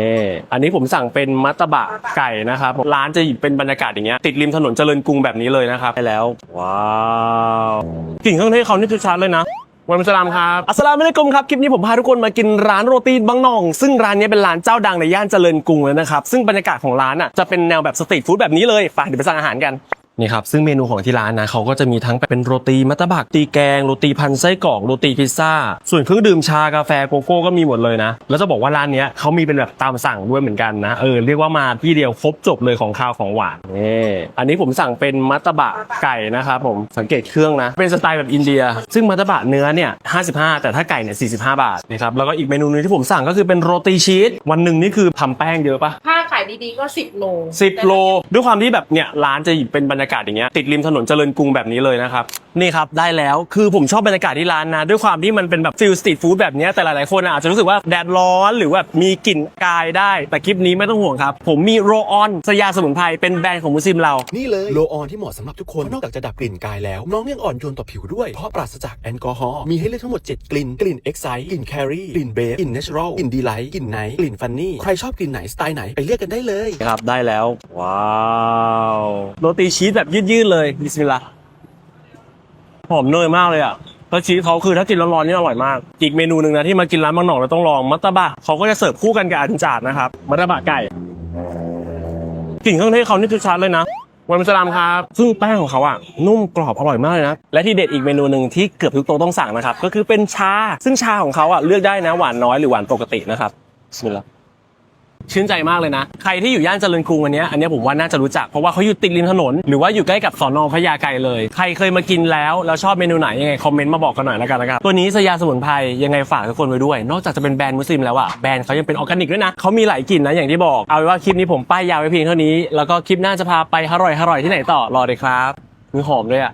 นี่อันนี้ผมสั่งเป็นมัตตบะไก่นะครับ ร้านจะเป็นบรรยากาศอย่างเงี้ยติดริมถนนเจริญกรุงแบบนี้เลยนะครับไปแล้ว ว้าวกลิ่นเครื่องเทศเขานี่ชัดเลยนะวันมุสลามครับ อัสสลามุอะลัยกุมครับ คลิปนี้ผมพาทุกคนมากินร้านโรตีบางน่อง ซึ่งร้านนี้เป็นร้านเจ้าดังในย่านเจริญกรุงเลยนะครับ ซึ่งบรรยากาศของร้านอะจะเป็นแนวแบบสตรีทฟู้ดแบบนี้เลย ไปเดี๋ยวไปสั่งอาหารกัน นี่ครับซึ่งเมนูของที่ร้านนะเขาก็จะมีทั้งเป็นโรตีมัตตบะตีแกงโรตีพันไส้กรอกโรตีพิซซ่า ส่วนเครื่องดื่มชากาแฟโกโก้ก็มีหมดเลยนะ แล้วจะบอกว่าร้านเนี้ยเขามีเป็นแบบตามสั่งด้วยเหมือนกันนะเออเรียกว่ามาที่เดียวครบจบเลยของข้าวของหวานนี่อันนี้ผมสั่งเป็นมัตตบะไก่นะครับผมสังเกตเครื่องนะเป็นสไตล์แบบอินเดีย ซึ่งมัตตบะเนื้อเนี่ย55 แต่ถ้าไก่เนี่ย45 บาทนะครับแล้วก็อีกเมนูหนึงที่ผมสั่งก็คือเป็นโรตีชีสวันหนึ่งนี่คือทำแป้งเยอะปะถ้าขายดีๆก็สิบโลสิบโลด้วยความที่แบบเนี่ยร้านจะเป็นบรรยากาศอย่างเงี้ยติดริมถนนเจริญกรุงแบบนี้เลยนะครับ นี่ครับได้แล้วคือผมชอบบรรยากาศที่ร้านนะ ด้วยความที่มันเป็นแบบฟิลสตรีทฟู้ดแบบเนี้ยแต่หลาย ๆ คนอาจจะรู้สึกว่าแดดร้อนหรือว่ามีกลิ่นกายได้ แต่คลิปนี้ไม่ต้องห่วงครับ ผมมีโรออนสยาสมุนไพรเป็นแบรนด์ของมุสลิมเรา นี่เลยโลออนที่เหมาะสำหรับทุกคนเพราะนอกจากจะดับกลิ่นกายแล้ว น้องยังอ่อนโยนต่อผิวด้วย เพราะปราศจากแอลกอฮอล์มีให้เลือกทั้งหมด 7 กลิ่นกลิ่นเอ็กไซกลิ่นแครี่กลิ่นเบฟกลิ่นเนเชอรัลกลิ่นดีไลท์กลิ่นไนท์กลิ่นฟันนี่ใครชอบกลิ่นไหนสไตล์ไหนไปเลือกกันได้เลยครับได้แล้วว้าวโรตีชีสแบบยืดๆเลยบิสมิลลาห์ หอมเนยมากเลยอะแล้วชีสเขาคือถ้ากินร้อนๆนี่อร่อยมาก อีกเมนูหนึ่งนะที่มากินร้านบางหนองเราต้องลองมัตตบะเขาก็จะเสิร์ฟคู่กันกับอันจาดนะครับมัตตบะไก่กลิ่นเครื่องเทศเขานี่ชัดเลยนะวันมุสลามครับ ซึ่งแป้งของเขาอะนุ่มกรอบอร่อยมากเลยนะ และที่เด็ดอีกเมนูหนึ่งที่เกือบทุกโต๊ะต้องสั่งนะครับ ก็คือเป็นชา ซึ่งชาของเขาอะเลือกได้นะหวานน้อยหรือหวานปกตินะครับบิสมิลลาห์ ชื่นใจมากเลยนะ ใครที่อยู่ย่านเจริญกรุงอันนี้อันนี้ผมว่าน่าจะรู้จัก เพราะว่าเขาอยู่ติดริมถนน หรือว่าอยู่ใกล้กับสอนอพญาไกรเลย ใครเคยมากินแล้ว แล้วชอบเมนูไหนยังไงคอมเมนต์มาบอกกันหน่อยแล้วกันนะครับ ตัวนี้สยาสมุนไพรยังไงฝากทุกคนไว้ด้วย นอกจากจะเป็นแบรนด์มุสลิมแล้วอะแบรนด์เขายังเป็นออร์แกนิกด้วยนะเขามีหลายกลิ่นนะอย่างที่บอก เอาเป็นว่าคลิปนี้ผมป้ายยาวไว้เพียงเท่านี้ แล้วก็คลิปหน้าจะพาไปอร่อยอร่อยที่ไหนต่อรอเลยครับมีหอมด้วยอะ